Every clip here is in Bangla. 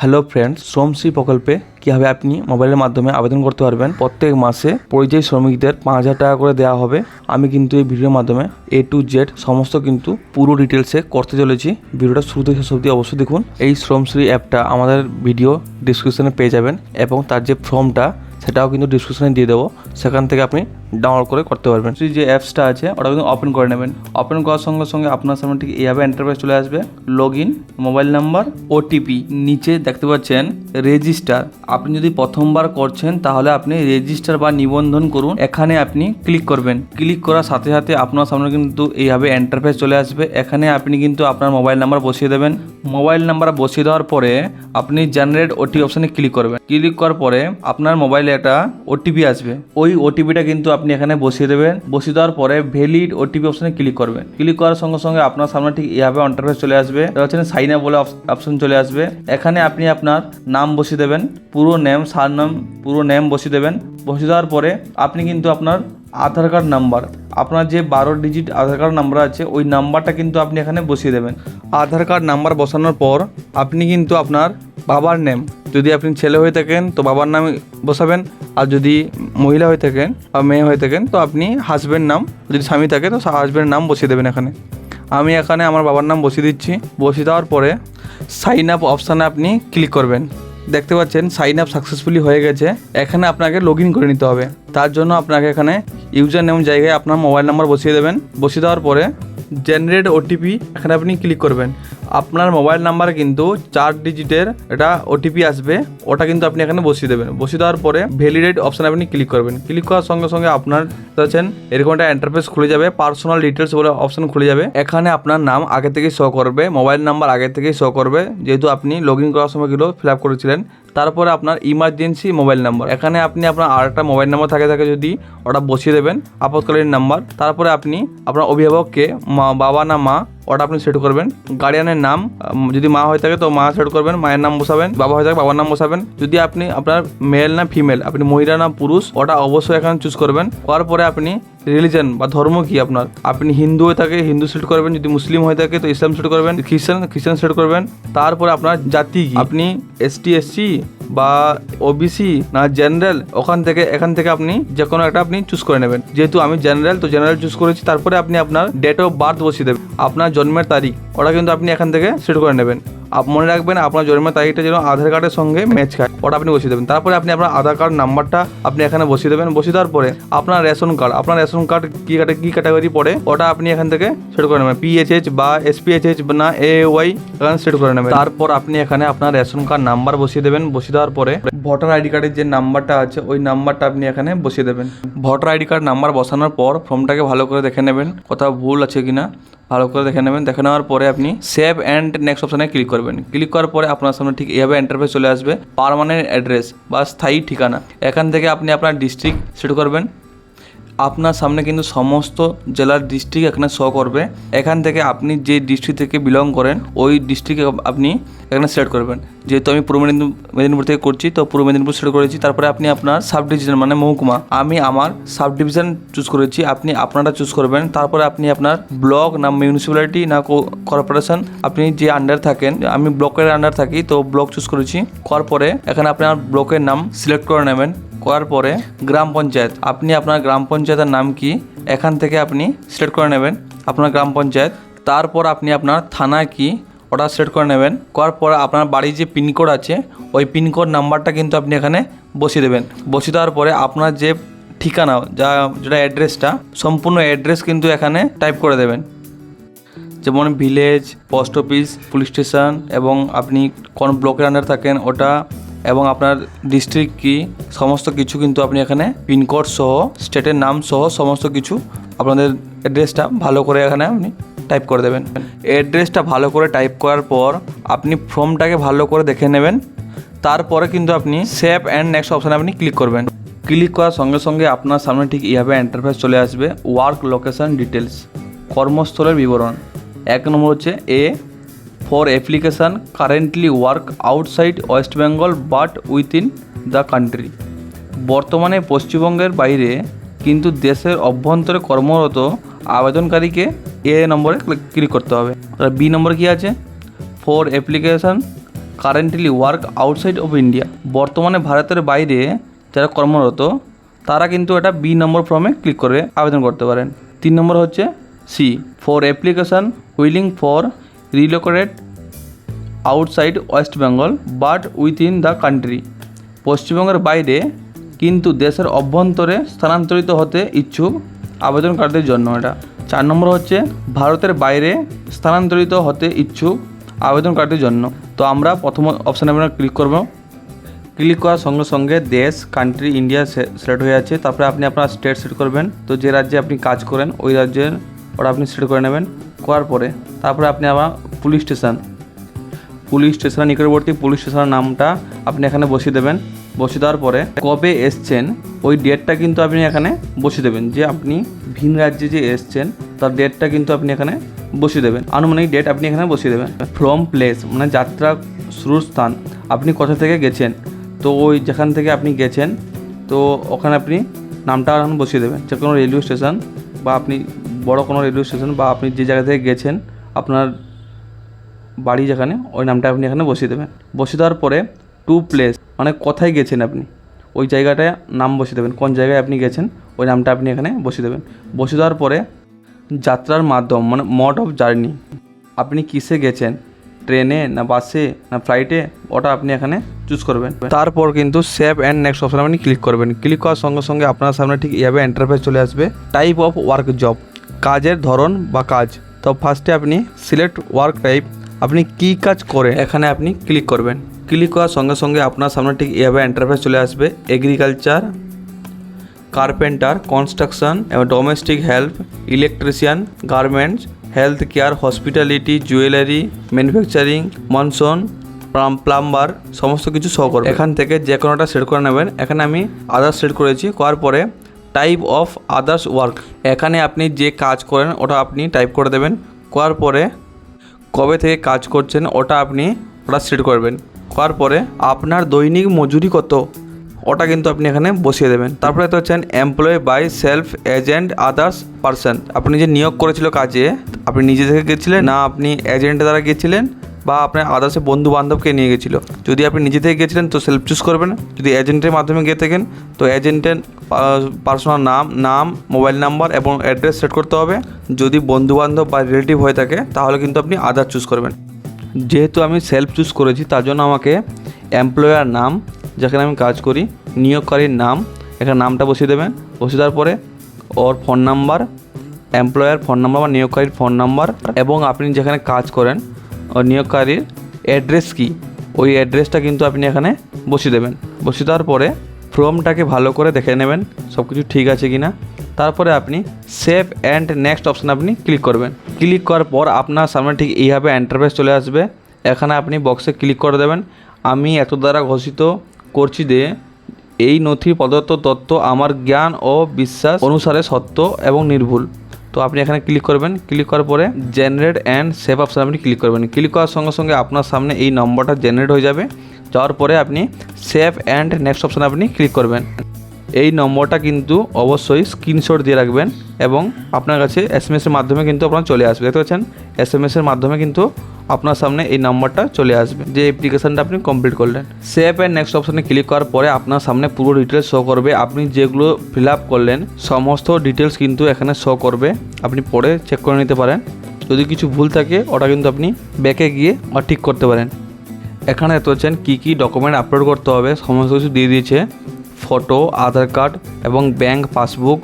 হ্যালো ফ্রেন্ডস শ্রমশ্রী প্রকল্পে কীভাবে আপনি মোবাইলের মাধ্যমে আবেদন করতে পারবেন? প্রত্যেক মাসে পরিযায়ী শ্রমিকদের পাঁচ হাজার টাকা করে দেওয়া হবে। আমি কিন্তু এই ভিডিওর মাধ্যমে এ টু জেড সমস্ত কিন্তু পুরো ডিটেলসে করতে চলেছি। ভিডিওটা শুরু থেকে শেষ অবধি অবশ্যই দেখুন। এই শ্রমশ্রী অ্যাপটা আমাদের ভিডিও ডিসক্রিপশনে পেয়ে যাবেন এবং তার যে ফর্মটা সেটাও কিন্তু ডিসক্রিপশনে দিয়ে দেবো। সেখান থেকে আপনি ডাউনলোড করে করতে পারবেন। যে অ্যাপসটা আছে, ওটা কিন্তু ওপেন করে নেবেন। ওপেন করার সঙ্গে সঙ্গে আপনার সামনে ঠিক এইভাবে এন্টারপ্রাইজ চলে আসবে। Log in mobile number OTP নিচে দেখতে পাচ্ছেন রেজিস্টার আপনি যদি প্রথমবার করছেন, তাহলে আপনি রেজিস্টার বা নিবন্ধন করুন। এখানে আপনি ক্লিক করবেন। ক্লিক করার সাথে সাথে আপনার সামনে কিন্তু এইভাবে এন্টারপ্রাইজ চলে আসবে। এখানে আপনি কিন্তু আপনার মোবাইল নাম্বার বসিয়ে দেবেন। মোবাইল নাম্বার বসিয়ে দেওয়ার পরে আপনি জেনারেট ওটি অপশানে ক্লিক করবেন। ক্লিক করার পরে আপনার মোবাইলে একটা ওটিপি আসবে। ওই ওটিপিটা কিন্তু আপনি এখানে বসিয়ে দেবেন। বসিয়ে দেওয়ার পরে ভ্যালিড ওটিপি অপশানে ক্লিক করবেন। ক্লিক করার সঙ্গে সঙ্গে আপনার সামনে ঠিক এভাবে অন্টারফেস চলে আসবে। হচ্ছে সাইন আপ বলে অপশন চলে আসবে। এখানে আপনি আপনার নাম বসিয়ে দেবেন। পুরো নেম সার নাম পুরো নেম বসিয়ে দেবেন। বসিয়ে দেওয়ার পরে আপনি কিন্তু আপনার আধার কার্ড নাম্বার। আপনার যে বারো ডিজিট আধার কার্ড নাম্বার আছে, ওই নাম্বারটা কিন্তু আপনি এখানে বসিয়ে দেবেন। আধার কার্ড নাম্বার বসানোর পর আপনি কিন্তু আপনার বাবার নেম যদি আপনি ছেলে হয়ে থাকেন তো বাবার নাম বসাবেন, আর যদি মহিলা হয়ে থাকেন বা মেয়ে হয়ে থাকেন তো আপনি হাজব্যান্ড নাম, যদি স্বামী থাকে তো হাজব্যান্ড নাম বসিয়ে দেবেন এখানে। আমি এখানে আমার বাবার নাম বসিয়ে দিচ্ছি। বসিয়ে দেওয়ার পরে সাইন আপ অপশানে আপনি ক্লিক করবেন। দেখতে পাচ্ছেন সাইন আপ সাকসেসফুলি হয়ে গেছে। এখানে আপনাকে লগ করে নিতে হবে। তার জন্য আপনাকে এখানে ইউজার নেম জায়গায় আপনার মোবাইল নাম্বার বসিয়ে দেবেন। বসিয়ে দেওয়ার পরে জেনারেট ওটিপি এখানে আপনি ক্লিক করবেন। আপনার মোবাইল নাম্বার কিন্তু চার ডিজিটের এটা ওটিপি আসবে, ওটা কিন্তু আপনি এখানে বসিয়ে দেবেন। বসিয়ে দেওয়ার পরে ভ্যালিডেট অপশানে আপনি ক্লিক করবেন। ক্লিক করার সঙ্গে সঙ্গে আপনার দেখতে এরকম একটা এন্টারফেস খুলে যাবে পার্সোনাল ডিটেলস বলে অপশন খুলে যাবে। এখানে আপনার নাম আগে থেকেই শো করবে মোবাইল নাম্বার আগে থেকেই শো করবে। যেহেতু আপনি লগ ইন করার সময়গুলো ফিল আপ করেছিলেন তারপরে আপনার ইমার্জেন্সি মোবাইল নাম্বার এখানে আপনি আপনার আরেকটা মোবাইল নাম্বার থাকে থাকে যদি ওটা বসিয়ে দেবেন, আপতকালীন নাম্বার তারপরে আপনি আপনার অভিভাবককে মা, বাবা না মা, ওটা আপনি সেট করবেন। গার্ডিয়ানের নাম যদি মা হয়ে থাকে তো মা সেট করবেন, মায়ের নাম বসাবেন, বাবা হয়ে থাকে বাবার নাম বসাবেন। যদি আপনি আপনার মেল না ফিমেল আপনি মহিলা না পুরুষ, ওটা অবশ্যই এখানে চুজ করবেন। করার পরে আপনি রিলিজন বা ধর্ম কি আপনার? আপনি হিন্দু হয়ে থাকে, হিন্দু সেট করবেন, যদি মুসলিম হয়ে থাকে, তো ইসলাম সেট করবেন, খ্রিস্টান খ্রিস্টান সেট করবেন। তারপরে আপনার জাতি কি? আপনি এসটি এসসি বা ওবিসি না জেনারেল ওখান থেকে, এখান থেকে আপনি যে কোনো একটা আপনি চুজ করে নেবেন। যেহেতু আমি জেনারেল তো জেনারেল চুজ করেছি, তারপরে আপনি আপনার ডেট অফ বার্থ বসিয়ে দেবেন। আপনার জন্মের তারিখ, ওটা কিন্তু আপনি এখান থেকে সেট করে নেবেন। মনে রাখবেন আপনার জন্মের তারিখটা যেন আধার কার্ডের সঙ্গে ম্যাচ খায় ওটা আপনি বসিয়ে দেবেন। তারপরে আপনি আপনার আধার কার্ড নাম্বারটা আপনি এখানে বসিয়ে দেবেন। বসিয়ে দেওয়ার পরে আপনার রেশন কার্ড, আপনার রেশন কার্ড কী কী ক্যাটাগরি পড়ে, ওটা আপনি এখান থেকে সেট করে নেবেন। পিএইচএইচ বা এসপিএইচএইচ না এ ওয়াই এখানে সেট করে নেবেন। তারপর আপনি এখানে আপনার রেশন কার্ড নাম্বার বসিয়ে দেবেন। বসিয়ে দেওয়ার পরে ভোটার আইডি কার্ডের যে নাম্বারটা আছে, ওই নাম্বারটা আপনি এখানে বসিয়ে দেবেন। ভোটার আইডি কার্ড নাম্বার বসানোর পর ফর্মটাকে ভালো করে দেখে নেবেন, কোথাও ভুল আছে কিনা। ভালো করে দেখে নেবেন। দেখে নেওয়ার পরে আপনি সেভ অ্যান্ড নেক্সট অপশানে ক্লিক করবেন। ক্লিক করার পরে আপনার সামনে ঠিক এইভাবে এন্টারফেস চলে আসবে। পারমানেন্ট অ্যাড্রেস বা স্থায়ী ঠিকানা। এখান থেকে আপনি আপনার ডিস্ট্রিক্ট সেট করবেন। আপনার সামনে কিন্তু সমস্ত জেলার ডিস্ট্রিক্ট এখানে শো করবে। এখান থেকে আপনি যে ডিস্ট্রিক্ট থেকে বিলং করেন, ওই ডিস্ট্রিক্টে আপনি এখানে সিলেক্ট করবেন। যেহেতু আমি পূর্ব মেদিনীপুর থেকে করছি, তো পূর্ব মেদিনীপুর সিলেক্ট করেছি। তারপরে আপনি আপনার সাব ডিভিশন মানে মহকুমা। আমি আমার সাব ডিভিশন চুজ করেছি, আপনি আপনারা চুজ করবেন। তারপরে আপনি আপনার ব্লক না মিউনিসিপ্যালিটি না কর্পোরেশন আপনি যে আন্ডার থাকেন, আমি ব্লকের আন্ডার থাকি, তো ব্লক চুজ করেছি। করার পরে এখানে আপনার ব্লকের নাম সিলেক্ট করে নেবেন। করার পরে গ্রাম পঞ্চায়েত, আপনি আপনার গ্রাম পঞ্চায়েতের নাম কি? এখান থেকে আপনি সিলেক্ট করে নেবেন। আপনার গ্রাম পঞ্চায়েত, তারপর আপনি আপনার থানা কি? ওটা সিলেক্ট করে নেবেন। করার পর আপনার বাড়ির যে পিনকোড আছে, ওই পিনকোড নাম্বারটা কিন্তু আপনি এখানে বসিয়ে দেবেন। বসিয়ে দেওয়ার পরে আপনার যে ঠিকানা, যা, যেটা অ্যাড্রেসটা সম্পূর্ণ অ্যাড্রেস কিন্তু এখানে টাইপ করে দেবেন। যেমন village post office police station এবং আপনি কোন ব্লকের আন্ডার থাকেন, ওটা এবং আপনার ডিস্ট্রিক্ট কি, সমস্ত কিছু কিন্তু আপনি এখানে পিনকোড সহ স্টেটের নাম সহ সমস্ত কিছু আপনাদের অ্যাড্রেসটা ভালো করে এখানে আপনি টাইপ করে দেবেন। অ্যাড্রেসটা ভালো করে টাইপ করার পর আপনি ফর্মটাকে ভালো করে দেখে নেবেন। তারপরে কিন্তু আপনি সেভ অ্যান্ড নেক্সট অপশানে আপনি ক্লিক করবেন। ক্লিক করার সঙ্গে সঙ্গে আপনার সামনে ঠিক এইভাবে এন্টারফেস চলে আসবে। ওয়ার্ক লোকেশন ডিটেলস কর্মস্থলের বিবরণ। এক নম্বর হচ্ছে a for application currently work outside West Bengal but within the country. বর্তমানে পশ্চিমবঙ্গের বাইরে কিন্তু দেশের অভ্যন্তরে কর্মরত আবেদনকারীকে এ নম্বরে ক্লিক করতে হবে। আর বি নম্বর কী আছে? For application currently work outside of India. বর্তমানে ভারতের বাইরে যারা কর্মরত, তারা কিন্তু এটা বি নম্বর ফর্মে ক্লিক করে আবেদন করতে পারেন। তিন নম্বর হচ্ছে C, for application willing for relocated outside West Bengal, but within the country. পশ্চিমবঙ্গের বাইরে কিন্তু দেশের অভ্যন্তরে স্থানান্তরিত হতে ইচ্ছুক আবেদনকারীদের জন্য এটা। চার নম্বর হচ্ছে, ভারতের বাইরে স্থানান্তরিত হতে ইচ্ছুক আবেদনকারীদের জন্য। তো আমরা প্রথম অপশানে আমরা ক্লিক করব। ক্লিক করার সঙ্গে সঙ্গে দেশ কান্ট্রি ইন্ডিয়া সিলেক্ট হয়ে আছে তারপরে আপনি আপনার স্টেট সেট করবেন। তো যে রাজ্যে আপনি কাজ করেন, ওই রাজ্যের ওটা আপনি সেট করে নেবেন। করার পরে তারপরে আপনি আবার পুলিশ স্টেশন। পুলিশ স্টেশনের নিকটবর্তী পুলিশ স্টেশনের নামটা আপনি এখানে বসিয়ে দেবেন। বসিয়ে দেওয়ার পরে কবে এসছেন, ওই ডেটটা কিন্তু আপনি এখানে বসিয়ে দেবেন। যে আপনি ভিন রাজ্যে যে এসছেন, তার ডেটটা কিন্তু আপনি এখানে বসিয়ে দেবেন। আনুমানিক ডেট আপনি এখানে বসিয়ে দেবেন। ফ্রম প্লেস মানে যাত্রা শুরুর স্থান, আপনি কোথা থেকে গেছেন? তো ওই যেখান থেকে আপনি গেছেন, তো ওখানে আপনি নামটা এখন বসিয়ে দেবেন। যে কোনো রেলওয়ে স্টেশন বা আপনি বড় কোনো রেলওয়ে স্টেশন বা আপনি যে জায়গা থেকে গেছেন, আপনার বাড়ি যেখানে, ওই নামটা আপনি এখানে বসিয়ে দেবেন। বসিয়ে দেওয়ার পরে টু প্লেস মানে কোথায় গেছেন আপনি, ওই জায়গাটায় নাম বসিয়ে দেবেন। কোন জায়গায় আপনি গেছেন, ওই নামটা আপনি এখানে বসিয়ে দেবেন। বসিয়ে দেওয়ার পরে যাত্রার মাধ্যম মানে মোড অফ জার্নি আপনি কিসে গেছেন, ট্রেনে না বাসে না ফ্লাইটে ওটা আপনি এখানে চুজ করবেন। তারপর কিন্তু সেভ অ্যান্ড নেক্সট অপশন আপনি ক্লিক করবেন। ক্লিক করার সঙ্গে সঙ্গে আপনার সামনে ঠিক এভাবে এন্টারফেস চলে আসবে টাইপ অফ ওয়ার্ক জব কাজের ধরন বা কাজ। তো ফার্স্টে আপনি সিলেক্ট ওয়ার্ক টাইপ আপনি কী কাজ করে, এখানে আপনি ক্লিক করবেন। ক্লিক করার সঙ্গে সঙ্গে আপনার সামনে ঠিক এভাবে এন্টারফেস চলে আসবে। এগ্রিকালচার কার্পেন্টার কনস্ট্রাকশন এবং domestic help electrician garments health care hospitality jewellery manufacturing mason plumber সমস্ত কিছু শো করবে। এখান থেকে যে কোনোটা সেট করে নেবেন। এখানে আমি আদার্স সেট করেছি। করার পরে টাইপ অফ আদার্স ওয়ার্ক এখানে আপনি যে কাজ করেন, ওটা আপনি টাইপ করে দেবেন। করার পরে কবে থেকে কাজ করছেন, ওটা আপনি ওটা সেট করবেন। করার পরে আপনার দৈনিক মজুরি কত, ওটা কিন্তু আপনি এখানে বসিয়ে দেবেন। তারপরে তো হচ্ছেন employ by self agent others person আপনি যে নিয়োগ করেছিল কাজে, আপনি নিজে থেকে গেছিলেন না আপনি এজেন্টের দ্বারা গেছিলেন? বা আপনার আদার্সে বন্ধু বান্ধবকে নিয়ে গেছিল। যদি আপনি নিজে থেকে গেছিলেন, তো সেলফ চুজ করবেন। যদি এজেন্টের মাধ্যমে গিয়ে থাকেন, তো এজেন্টের পার্সোনাল নাম নাম মোবাইল নাম্বার এবং অ্যাড্রেস সেট করতে হবে। যদি বন্ধু বান্ধব বা রিলেটিভ হয়ে থাকে, তাহলে কিন্তু আপনি আদার চুজ করবেন। যেহেতু আমি সেলফ চুজ করেছি, তার জন্য আমাকে এমপ্লয়ার নাম, যেখানে আমি কাজ করি, নিয়োগকারীর নাম এখানে নামটা বসিয়ে দেবেন। বসিয়ে দেওয়ার পরে ওর phone number employer phone number বা নিয়োগকারীর ফোন নাম্বার এবং আপনি যেখানে কাজ করেন নিয়োগকারীর অ্যাড্রেস কি? ওই অ্যাড্রেসটা কিন্তু আপনি এখানে বসিয়ে দেবেন। বসিয়ে দেওয়ার পরে ফর্মটাকে ভালো করে দেখে নেবেন সব কিছু ঠিক আছে কি না তারপরে আপনি সেভ অ্যান্ড নেক্সট অপশান আপনি ক্লিক করবেন। ক্লিক করার পর আপনার সামনে ঠিক এইভাবে এন্টারফেস চলে আসবে। এখানে আপনি বক্সে ক্লিক করে দেবেন। আমি এত দ্বারা ঘোষিত করছি যে এই নথি, প্রদত্ত তথ্য আমার জ্ঞান ও বিশ্বাস অনুসারে সত্য এবং নির্ভুল। তো আপনি এখানে ক্লিক করবেন। ক্লিক করার পরে জেনারেট অ্যান্ড সেভ অপশান আপনি ক্লিক করবেন। ক্লিক করার সঙ্গে সঙ্গে আপনার সামনে এই নম্বরটা জেনারেট হয়ে যাবে। যাওয়ার পরে আপনি সেভ অ্যান্ড নেক্সট অপশান আপনি ক্লিক করবেন। এই নম্বরটা কিন্তু অবশ্যই স্ক্রিনশট দিয়ে রাখবেন এবং আপনার কাছে এস এম এসের মাধ্যমে কিন্তু আপনার চলে আসবে। দেখতে পাচ্ছেন? এস এম এসের মাধ্যমে কিন্তু আপনার সামনে এই নাম্বারটা চলে আসবে। যে অ্যাপ্লিকেশানটা আপনি কমপ্লিট করলেন। সেভ অ্যান্ড নেক্সট অপশানে ক্লিক করার পরে আপনার সামনে পুরো ডিটেলস শো করবে। আপনি যেগুলো ফিল আপ করলেন, সমস্ত ডিটেলস কিন্তু এখানে শো করবে। আপনি পরে চেক করে নিতে পারেন। যদি কিছু ভুল থাকে, ওটা কিন্তু আপনি ব্যাকে গিয়ে ঠিক করতে পারেন। এখানে দেখতে পাচ্ছেন কী কী ডকুমেন্ট আপলোড করতে হবে। সমস্ত কিছু দিয়ে দিয়েছে। ফটো আধার কার্ড এবং bank passbook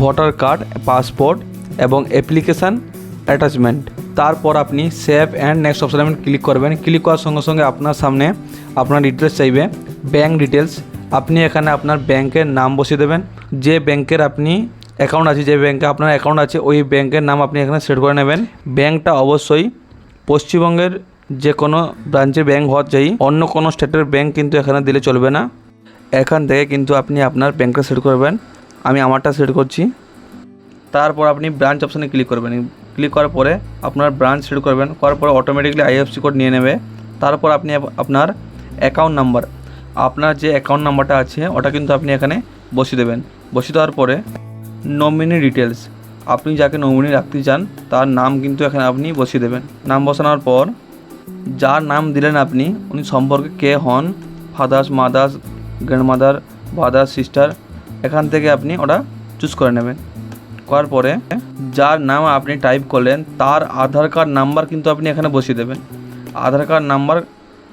voter card passport এবং অ্যাপ্লিকেশান অ্যাটাচমেন্ট তারপর আপনি সেভ অ্যান্ড নেক্সট অপশানে আপনি ক্লিক করবেন। ক্লিক করার সঙ্গে সঙ্গে আপনার সামনে আপনার ডিটেলস চাইবে। ব্যাংক ডিটেলস আপনি এখানে আপনার ব্যাংকের নাম বসিয়ে দেবেন। যে ব্যাংকের আপনি অ্যাকাউন্ট আছে, যে ব্যাংকে আপনার অ্যাকাউন্ট আছে, ওই ব্যাংকের নাম আপনি এখানে সেট করে নেবেন। ব্যাংকটা অবশ্যই পশ্চিমবঙ্গের যে কোনো ব্রাঞ্চের ব্যাংক হওয়া চাই। অন্য কোনো স্টেটের ব্যাংক কিন্তু এখানে দিলে চলবে না। এখান থেকে কিন্তু আপনি আপনার ব্যাংকটা সেট করবেন। আমি আমারটা সেট করছি। তারপর আপনি ব্রাঞ্চ অপশানে ক্লিক করবেন। ক্লিক করার পরে আপনার ব্রাঞ্চ সেট করবেন, করার পরে অটোমেটিকলি আইএফসি কোড নিয়ে নেবে। তারপর আপনি আপ- আপনার অ্যাকাউন্ট নাম্বার আপনার যে অ্যাকাউন্ট নাম্বারটা আছে, ওটা কিন্তু আপনি এখানে বসিয়ে দেবেন। বসিয়ে দেওয়ার পরে নমিনি ডিটেলস আপনি যাকে নমিনি রাখতে চান, তার নাম কিন্তু এখানে আপনি বসিয়ে দেবেন। নাম বসানোর পর যার নাম দিলেন আপনি, উনি সম্পর্কে কে হন? Father's mother's grandmother father sister এখান থেকে আপনি ওটা চুজ করে নেবেন। করার পরে যার নাম আপনি টাইপ করলেন, তার আধার কার্ড নাম্বার কিন্তু আপনি এখানে বসিয়ে দেবেন। আধার কার্ড নাম্বার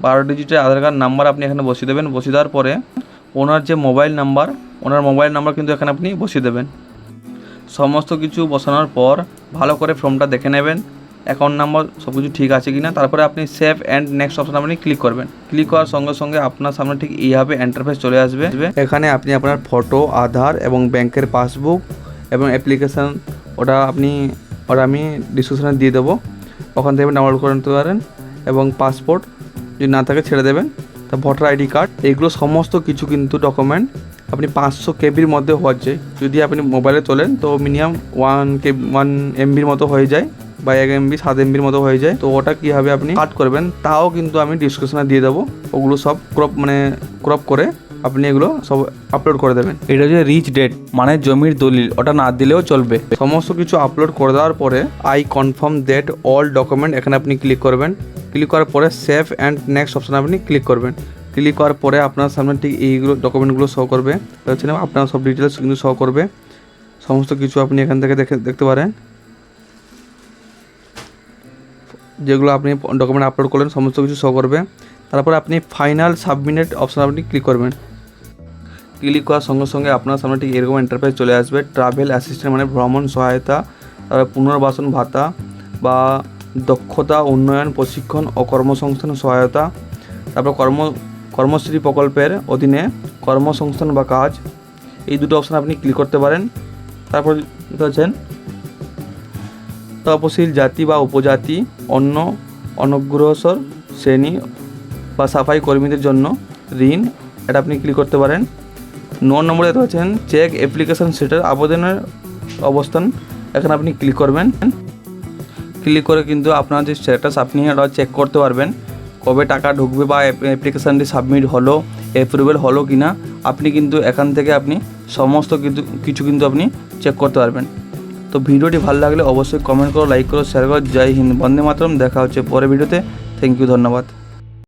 বারো ডিজিটের আধার কার্ড নাম্বার আপনি এখানে বসিয়ে দেবেন। বসিয়ে দেওয়ার পরে ওনার যে মোবাইল নাম্বার ওনার মোবাইল নাম্বার কিন্তু এখানে আপনি বসিয়ে দেবেন। সমস্ত কিছু বসানোর পর ভালো করে ফর্মটা দেখে নেবেন। অ্যাকাউন্ট নাম্বার সব কিছু ঠিক আছে কি না তারপরে আপনি সেভ অ্যান্ড নেক্সট অপশন আপনি ক্লিক করবেন। ক্লিক করার সঙ্গে সঙ্গে আপনার সামনে ঠিক এইভাবে এন্টারফেস চলে আসবে। এখানে আপনি আপনার ফটো আধার এবং ব্যাংকের পাসবুক এবং অ্যাপ্লিকেশান ওটা আপনি, ওটা আমি ডিসক্রিপশানে দিয়ে দেবো। ওখান থেকে ডাউনলোড করে নিতে পারেন এবং পাসপোর্ট যদি না থাকে ছেড়ে দেবেন। তা ভোটার আইডি কার্ড এগুলো সমস্ত কিছু কিন্তু ডকুমেন্ট আপনি পাঁচশো কেবির মধ্যে হওয়ার যায় যদি আপনি মোবাইলে তোলেন, তো মিনিমাম ওয়ান কে ওয়ান এমবির মতো হয়ে যায় বা এক এমবি সাত এমবির মতো হয়ে যায়। তো ওটা কীভাবে আপনি কাট করবেন, তাও কিন্তু আমি ডিসক্রিপশনে দিয়ে দেবো। ওগুলো সব ক্রপ মানে ক্রপ করে আপনি এগুলো সব আপলোড করে দেবেন। এটা হচ্ছে রিচ ডেট মানে জমির দলিল, ওটা না দিলেও চলবে। সমস্ত কিছু আপলোড করে দেওয়ার পরে I confirm that all document এখানে আপনি ক্লিক করবেন। ক্লিক করার পরে সেভ অ্যান্ড নেক্সট অপশানে আপনি ক্লিক করবেন। ক্লিক করার পরে আপনার সামনে ঠিক এইগুলো ডকুমেন্টগুলো শো করবে। হচ্ছে না, আপনার সব ডিটেলস কিন্তু শো করবে। সমস্ত কিছু আপনি এখান থেকে দেখে, দেখতে পারেন। যেগুলো আপনি ডকুমেন্ট আপলোড করলেন, সমস্ত কিছু শো করবে। তারপরে আপনি ফাইনাল সাবমিনেট অপশান আপনি ক্লিক করবেন। ক্লিক করার সঙ্গে সঙ্গে আপনার সামনে ঠিক এরকম এন্টারপ্রাইজ চলে আসবে। ট্রাভেল অ্যাসিস্ট্যান্ট মানে ভ্রমণ সহায়তা, তারপরে পুনর্বাসন ভাতা বা দক্ষতা, উন্নয়ন, প্রশিক্ষণ ও কর্মসংস্থান সহায়তা, তারপর কর্ম কর্মশ্রী প্রকল্পের অধীনে কর্মসংস্থান বা কাজ, এই দুটো অপশান আপনি ক্লিক করতে পারেন। তারপর পাচ্ছেন, তপশিল জাতি বা উপজাতি অন্য অনগ্রসর শ্রেণি বা সাফাই কর্মীদের জন্য ঋণ, এটা আপনি ক্লিক করতে পারেন। ন নম্বরে পাচ্ছেন চেক অ্যাপ্লিকেশন সেটার আবেদনের অবস্থান। এখানে আপনি ক্লিক করবেন। ক্লিক করে কিন্তু আপনার যে স্ট্যাটাস আপনি এটা চেক করতে পারবেন। কবে টাকা ঢুকবে বা অ্যাপ্লিকেশানটি সাবমিট হলো অ্যাপ্রুভেল হলো কি না আপনি কিন্তু এখান থেকে আপনি সমস্ত কিন্তু কিছু কিন্তু আপনি চেক করতে পারবেন। তো ভিডিওটি ভালো লাগলে অবশ্যই কমেন্ট করো লাইক করো শেয়ার করো। জয় হিন্দ, বন্দে মাতরম। দেখা হচ্ছে পরের ভিডিওতে। থ্যাংক ইউ ধন্যবাদ।